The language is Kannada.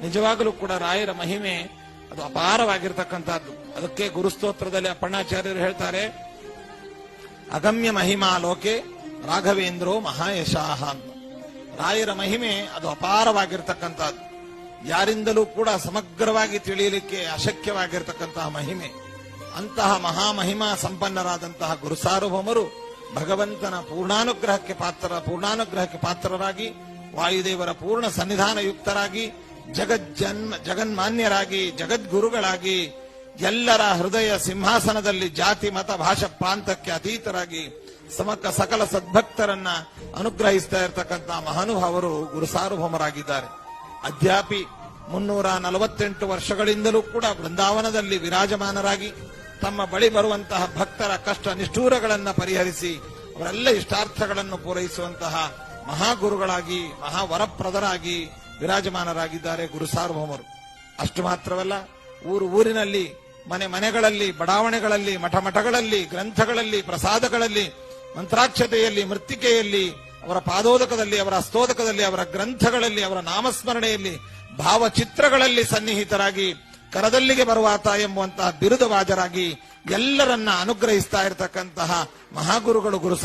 ನಿಜವಾಗಲೂ ಕೂಡ ರಾಯರ ಮಹಿಮೆ ಅದು ಅಪಾರವಾಗಿರ್ತಕ್ಕಂಥದ್ದು. ಅದಕ್ಕೆ ಗುರುಸ್ತೋತ್ರದಲ್ಲಿ ಅಪ್ಪಣ್ಣಾಚಾರ್ಯರು ಹೇಳ್ತಾರೆ, ಅಗಮ್ಯ ಮಹಿಮಾ ಲೋಕೆ ರಾಘವೇಂದ್ರೋ ಮಹಾಯಶಾಹ ಅಂತ. ರಾಯರ ಮಹಿಮೆ ಅದು ಅಪಾರವಾಗಿರ್ತಕ್ಕಂಥದ್ದು. ಯಾರಿಂದಲೂ ಕೂಡ ಸಮಗ್ರವಾಗಿ ತಿಳಿಯಲಿಕ್ಕೆ ಅಶಕ್ಯವಾಗಿರ್ತಕ್ಕಂತಹ ಮಹಿಮೆ. ಅಂತಹ ಮಹಾಮಹಿಮಾ ಸಂಪನ್ನರಾದಂತಹ ಗುರುಸಾರ್ವಭೌಮರು ಭಗವಂತನ ಪೂರ್ಣಾನುಗ್ರಹಕ್ಕೆ ಪಾತ್ರ, ಪೂರ್ಣಾನುಗ್ರಹಕ್ಕೆ ಪಾತ್ರರಾಗಿ, ವಾಯುದೇವರ ಪೂರ್ಣ ಸನ್ನಿಧಾನ ಯುಕ್ತರಾಗಿ ಜಗಜ್ಜನ್ಮ, ಜಗನ್ಮಾನ್ಯರಾಗಿ, ಜಗದ್ಗುರುಗಳಾಗಿ, ಎಲ್ಲರ ಹೃದಯ ಸಿಂಹಾಸನದಲ್ಲಿ ಜಾತಿ, ಮತ, ಭಾಷಾ, ಪ್ರಾಂತಕ್ಕೆ ಅತೀತರಾಗಿ ಸಮಕ ಸಕಲ ಸದ್ಭಕ್ತರನ್ನ ಅನುಗ್ರಹಿಸ್ತಾ ಇರತಕ್ಕಂತ ಮಹಾನುಭಾವರು ಗುರುಸಾರ್ವಭೌಮರಾಗಿದ್ದಾರೆ ಅದ್ಯಾಪಿ ಮುನ್ನೂರ ನಲವತ್ತೆಂಟು ವರ್ಷಗಳಿಂದಲೂ ಕೂಡ ಬೃಂದಾವನದಲ್ಲಿ ವಿರಾಜಮಾನರಾಗಿ ತಮ್ಮ ಬಳಿ ಬರುವಂತಹ ಭಕ್ತರ ಕಷ್ಟ ನಿಷ್ಠೂರಗಳನ್ನು ಪರಿಹರಿಸಿ ಅವರೆಲ್ಲ ಇಷ್ಟಾರ್ಥಗಳನ್ನು ಪೂರೈಸುವಂತಹ ಮಹಾಗುರುಗಳಾಗಿ, ಮಹಾವರಪ್ರದರಾಗಿ ವಿರಾಜಮಾನರಾಗಿದ್ದಾರೆ ಗುರು ಸಾರ್ವಭೌಮರು. ಅಷ್ಟು ಮಾತ್ರವಲ್ಲ, ಊರು ಊರಿನಲ್ಲಿ, ಮನೆ ಮನೆಗಳಲ್ಲಿ, ಬಡಾವಣೆಗಳಲ್ಲಿ ಮಠ ಮಠಗಳಲ್ಲಿ ಗ್ರಂಥಗಳಲ್ಲಿ, ಪ್ರಸಾದಗಳಲ್ಲಿ, ಮಂತ್ರಾಕ್ಷತೆಯಲ್ಲಿ, ಮೃತ್ತಿಕೆಯಲ್ಲಿ, ಅವರ ಪಾದೋದಕದಲ್ಲಿ, ಅವರ ಅಸ್ತೋದಕದಲ್ಲಿ, ಅವರ ಗ್ರಂಥಗಳಲ್ಲಿ, ಅವರ ನಾಮಸ್ಮರಣೆಯಲ್ಲಿ, ಭಾವಚಿತ್ರಗಳಲ್ಲಿ ಸನ್ನಿಹಿತರಾಗಿ, ಕರದಲ್ಲಿಗೆ ಬರುವಾತ ಎಂಬುವಂತಹ ಬಿರುದವಾಜರಾಗಿ ಎಲ್ಲರನ್ನ ಅನುಗ್ರಹಿಸ್ತಾ ಇರತಕ್ಕಂತಹ ಮಹಾಗುರುಗಳು ಗುರು